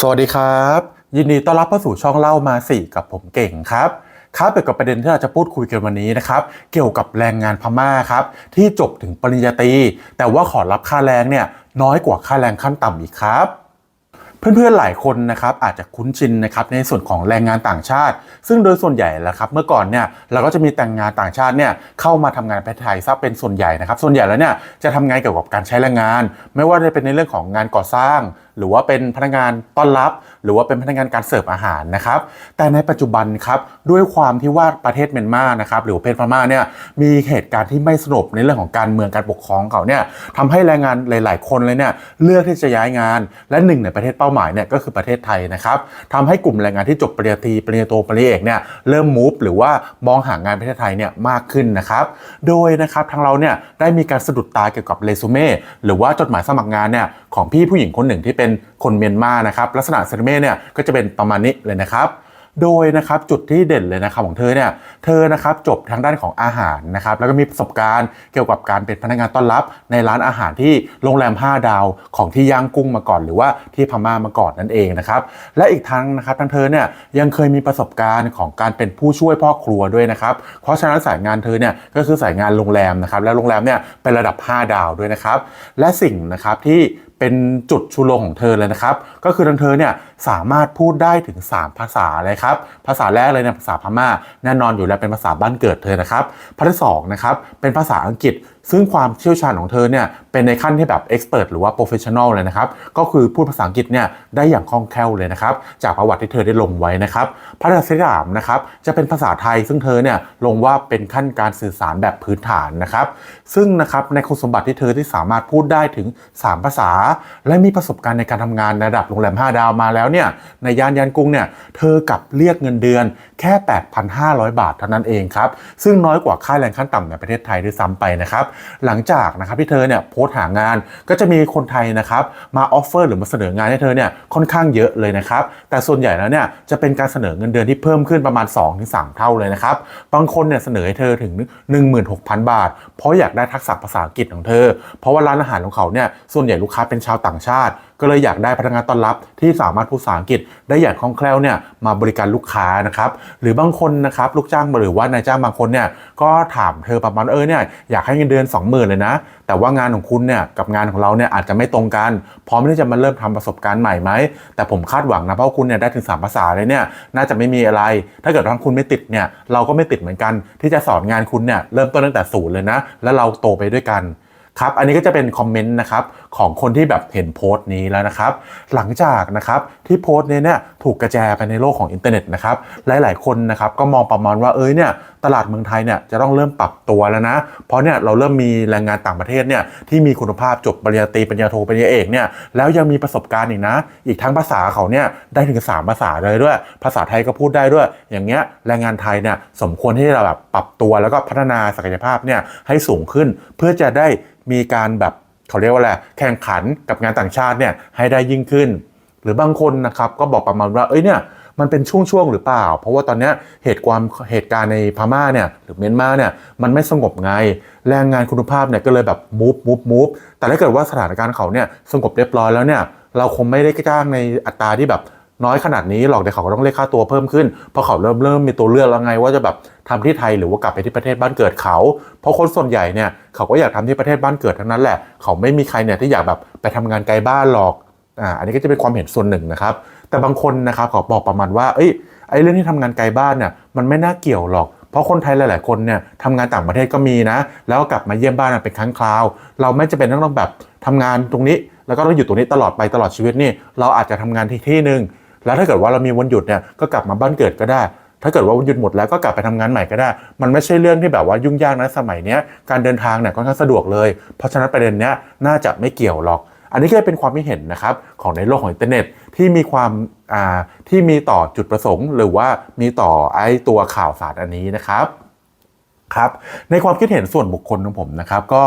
สวัสดีครับ ยินดีต้อนรับเข้าสู่ช่องเล่ามาสี่กับผมเก่งครับครับเกี่ยวกับประเด็นที่เราจะพูดคุยกันวันนี้นะครับ เกี่ยวกับแรงงานพม่าครับที่จบถึงปริญญาตรีแต่ว่าขอรับค่าแรงเนี่ยน้อยกว่าค่าแรงขั้นต่ำอีกครับ เพื่อนๆหลายคนนะครับอาจจะคุ้นชินนะครับในส่วนของแรงงานต่างชาติ ซึ่งโดยส่วนใหญ่แล้วครับเมื่อก่อนเนี่ยเราก็จะมีแรงงานต่างชาติเนี่ยเข้ามาทำงานในประเทศไทยซะเป็นส่วนใหญ่นะครับ ส่วนใหญ่แล้วเนี่ยจะทำงานเกี่ยวกับการใช้แรงงาน ไม่ว่าจะเป็นในเรื่องของงานก่อสร้าง หรือว่าเป็นพนักงานต้อนรับ หรือว่าเป็นพนักงานการเสิร์ฟอาหารนะครับ แต่ในปัจจุบันครับด้วยความที่ว่าประเทศเมียนมานะครับหรือประเทศพม่าเนี่ยมีเหตุการณ์ที่ไม่สงบในเรื่องของการเมืองการปกครองเขาเนี่ยทำให้แรงงานหลาย ๆ คนเลยเนี่ยเลือกที่จะย้ายงาน และหนึ่งในประเทศเป้าหมายเนี่ยก็คือประเทศไทยนะครับทำให้กลุ่มแรงงานที่จบปริญญาตรีปริญญาโทปริญญาเอกเนี่ยเริ่มมูฟหรือว่ามองหางานประเทศไทยเนี่ยมากขึ้นนะครับโดยนะครับทางเราเนี่ยได้มีการสะดุดตาเกี่ยวกับเรซูเม่หรือว่าจดหมายสมัครงานเนี่ยของพี่ผู้หญิงคนหนึ่งที่เป็นคนเมียนมานะครับลักษณะเซเรเม่เนี่ยก็จะเป็นประมาณนี้เลยนะครับโดยนะครับจุดที่เด่นเลยนะครับของเธอเนี่ยเธอนะครับจบทางด้านของอาหารนะครับแล้วก็มีประสบการณ์เกี่ยวกับการเป็นพนักงานต้อนรับ ในร้านอาหารที่โรงแรม 5 ดาวของที่ย่างกุ้งมาก่อน หรือว่าที่พม่ามาก่อนนั่นเองนะครับและอีกทั้งนะครับทางเธอเนี่ยยังเคยมีประสบการณ์ของการเป็นผู้ช่วยพ่อครัวด้วยนะครับเพราะฉะนั้นสายงานเธอเนี่ยก็คือสายงานโรงแรมนะครับและโรงแรมเนี่ยเป็นระดับ 5 ดาวด้วยนะครับและสิ่งนะครับที่ เป็นจุดชูโรงของเธอเลยนะครับ ก็คือทางเธอเนี่ยสามารถพูดได้ถึง 3 ภาษาเลยครับ ภาษาแรกเลยเนี่ยภาษาพม่า แน่นอนอยู่แล้วเป็นภาษาบ้านเกิดเธอนะครับภาษาสองนะครับเป็นภาษาอังกฤษ ซึ่งความเชี่ยวชาญของเธอเนี่ยเป็นในขั้นที่แบบเอ็กซ์เพรสหรือว่าโปรเฟชชั่นอลเลยนะครับก็คือพูดภาษาอังกฤษเนี่ยได้อย่างคล่องแคล่วเลยนะครับจากประวัติที่เธอได้ลงไว้นะครับภาษาที่สามนะครับจะเป็นภาษาไทย ซึ่งเธอเนี่ยลงว่าเป็นขั้นการสื่อสารแบบพื้นฐานนะครับซึ่งนะครับในคุณสมบัติที่เธอที่สามารถพูดได้ถึง 3 ภาษา และมีประสบการณ์ในการทำงานในระดับโรงแรม 5 ดาวมาแล้วเนี่ยในย่านยันกุ้งเนี่ยเธอกับเรียกเงินเดือนแค่ 8,500 บาทเท่านั้นเองครับซึ่งน้อยกว่าค่าแรงขั้นต่ำในประเทศไทยด้วยซ้ำไปนะครับหลังจากนะครับที่เธอเนี่ยโพสต์หางานก็จะมีคนไทยนะครับมาออฟเฟอร์หรือมาเสนองานให้เธอเนี่ยค่อนข้างเยอะเลยนะครับแต่ส่วนใหญ่แล้วเนี่ยจะเป็นการเสนอเงินเดือนที่เพิ่มขึ้นประมาณ 2-3 เท่าเลยนะครับบางคนเนี่ยเสนอให้เธอถึง 16,000 บาท เพราะอยากได้ทักษะภาษาอังกฤษของเธอ เพราะว่าร้านอาหารของเขาเนี่ยส่วนใหญ่ลูกค้าเป็นชาวต่างชาติก็เลยอยากได้พนักงานต้อนรับที่สามารถพูดภาษาอังกฤษได้อย่างคล่องแคล่วเนี่ยมาบริการลูกค้านะครับหรือบางคนนะครับลูกจ้างหรือว่านายจ้างบางคนเนี่ยก็ถามเธอประมาณเออเนี่ยอยากให้เงินเดือน 20,000 เลยนะ แต่ว่างานของคุณเนี่ยกับงานของเราเนี่ยอาจจะไม่ตรงกัน พร้อมที่จะมาเริ่มทำประสบการณ์ใหม่ไหมแต่ผมคาดหวังนะเพราะคุณเนี่ยได้ถึง 3 ภาษาเลยเนี่ยน่าจะไม่มีอะไร ถ้าเกิดว่าคุณไม่ติดเนี่ยเราก็ไม่ติดเหมือนกัน ที่จะสอนงานคุณเนี่ยเริ่มต้นตั้งแต่ศูนย์เลยนะ แล้วเราโตไปด้วยกัน ครับอันนี้ก็จะเป็นคอมเมนต์นะครับของคนที่แบบเห็นโพสต์นี้แล้วนะครับ หลังจากนะครับที่โพสต์นี้เนี่ยถูกกระจายไปในโลกของอินเทอร์เน็ตนะครับหลาย ๆ คนนะครับก็มองประมาณว่าเอ้ยเนี่ยตลาดเมืองไทยเนี่ยจะต้องเริ่มปรับตัวแล้วนะ เพราะเนี่ยเราเริ่มมีแรงงานต่างประเทศเนี่ยที่มีคุณภาพจบปริญญาตรีปริญญาโทปริญญาเอกเนี่ยแล้วยังมีประสบการณ์อีกนะ อีกทั้งภาษาเขาเนี่ยได้ถึง3ภาษาเลยด้วย ภาษาไทยก็พูดได้ด้วย อย่างเงี้ยแรงงานไทยเนี่ยสมควรที่จะแบบปรับตัวแล้วก็พัฒนาศักยภาพเนี่ยให้สูงขึ้นเพื่อจะได้มีการแบบเขาเรียกว่าอะไรแข่งขันกับงานต่างชาติเนี่ยให้ได้ยิ่งขึ้น หรือบางคนนะครับก็บอกประมาณว่าเอ้ยเนี่ยมันเป็นช่วงๆหรือเปล่า เพราะว่าตอนนี้เหตุความเหตุการณ์ในพม่าเนี่ยหรือเมียนมาเนี่ยมันไม่สงบไงแรงงานคุณภาพเนี่ยก็เลยแบบมูฟมูฟมูฟแต่ถ้าเกิดว่าสถานการณ์เขาเนี่ยสงบเรียบร้อยแล้วเนี่ยเราคงไม่ได้จ้างในอัตราที่แบบน้อยขนาดนี้หรอกเดี๋ยวเขาก็ต้องเรียกค่าตัวเพิ่มขึ้นเพราะเขาเริ่มเริ่มมีตัวเลือกแล้วไงว่าจะแบบ ทำที่ไทยหรือว่ากลับไปที่ประเทศบ้านเกิดเขา เพราะคนส่วนใหญ่เนี่ยเขาก็อยากทำที่ประเทศบ้านเกิดทั้งนั้นแหละ เขาไม่มีใครเนี่ยที่อยากแบบไปทำงานไกลบ้านหรอกอ่าอันนี้ก็จะเป็นความเห็นส่วนหนึ่งนะครับ แต่บางคนนะครับเขาบอกประมาณว่าเอ้ยไอ้เรื่องที่ทำงานไกลบ้านเนี่ยมันไม่น่าเกี่ยวหรอกเพราะคนไทยหลาย ๆ คนเนี่ยทำงานต่างประเทศก็มีนะ แล้วกลับมาเยี่ยมบ้านเป็นครั้งคราว เราไม่จะเป็นต้องแบบทำงานตรงนี้ แล้วก็ต้องอยู่ตรงนี้ตลอดไปตลอดชีวิตนี่ เราอาจจะทำงานที่ที่หนึ่งแล้วถ้าเกิดว่าเรามีวันหยุดเนี่ยก็กลับมาบ้านเกิดก็ได้ ถ้าเกิดว่าหยุดหมดแล้วก็กลับไปทำงานใหม่ก็ได้ มันไม่ใช่เรื่องที่แบบว่ายุ่งยากนะสมัยนี้การเดินทางเนี่ยค่อนข้างสะดวกเลย เพราะฉะนั้นประเด็นเนี้ยน่าจะไม่เกี่ยวหรอก อันนี้ก็เป็นความคิดเห็นนะครับของในโลกของอินเทอร์เน็ตที่มีความอ่าที่มีต่อจุดประสงค์ หรือว่ามีต่อไอ้ตัวข่าวสารอันนี้นะครับครับในความคิดเห็นส่วนบุคคลของผมนะครับก็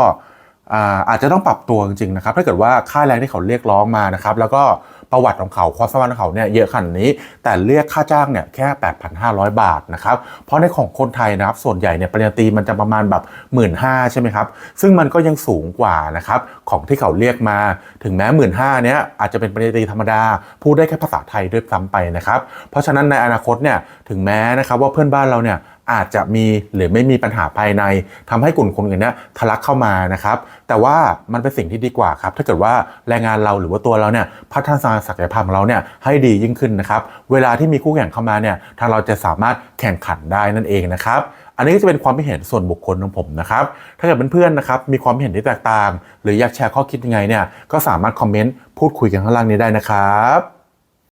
อาจจะต้องปรับตัวจริงๆนะครับถ้าเกิดว่าค่าแรงที่เขาเรียกร้องมานะครับแล้วก็ประวัติของเขาความสามารถของเขาเนี่ยเยอะขนาดนี้ แต่เรียกค่าจ้างเนี่ยแค่ 8,500 บาทนะครับเพราะในของคนไทยนะครับส่วนใหญ่เนี่ยปริญญาตรีมันจะประมาณแบบ1 5ื่นใช่ไหมครับซึ่งมันก็ยังสูงกว่านะครับของที่เขาเรียกมาถึงแม้1 5ื่นเนี้ยอาจจะเป็นปริญญาตรีธรรมดา พูดได้แค่ภาษาไทยด้วยซ้ำไปนะครับเพราะฉะนั้นในอนาคตเนี่ยถึงแม้นะครับว่าเพื่อนบ้านเราเนี่ย อาจจะมีหรือไม่มีปัญหาภายในทำให้กลุ่มคนอื่นเนี้ยทะลักเข้ามานะครับ แต่ว่ามันเป็นสิ่งที่ดีกว่าครับ ถ้าเกิดว่าแรงงานเราหรือว่าตัวเราเนี่ยพัฒนาศักยภาพของเราเนี่ยให้ดียิ่งขึ้นนะครับ เวลาที่มีคู่แข่งเข้ามาเนี่ยทางเราจะสามารถแข่งขันได้นั่นเองนะครับอันนี้ก็จะเป็นความคิดเห็นส่วนบุคคลของผมนะครับ ถ้าเกิดเพื่อนๆนะครับมีความเห็นที่แตกต่าง หรืออยากแชร์ข้อคิดยังไงเนี่ยก็สามารถคอมเมนต์พูดคุยกันข้างล่างนี้ได้นะครับ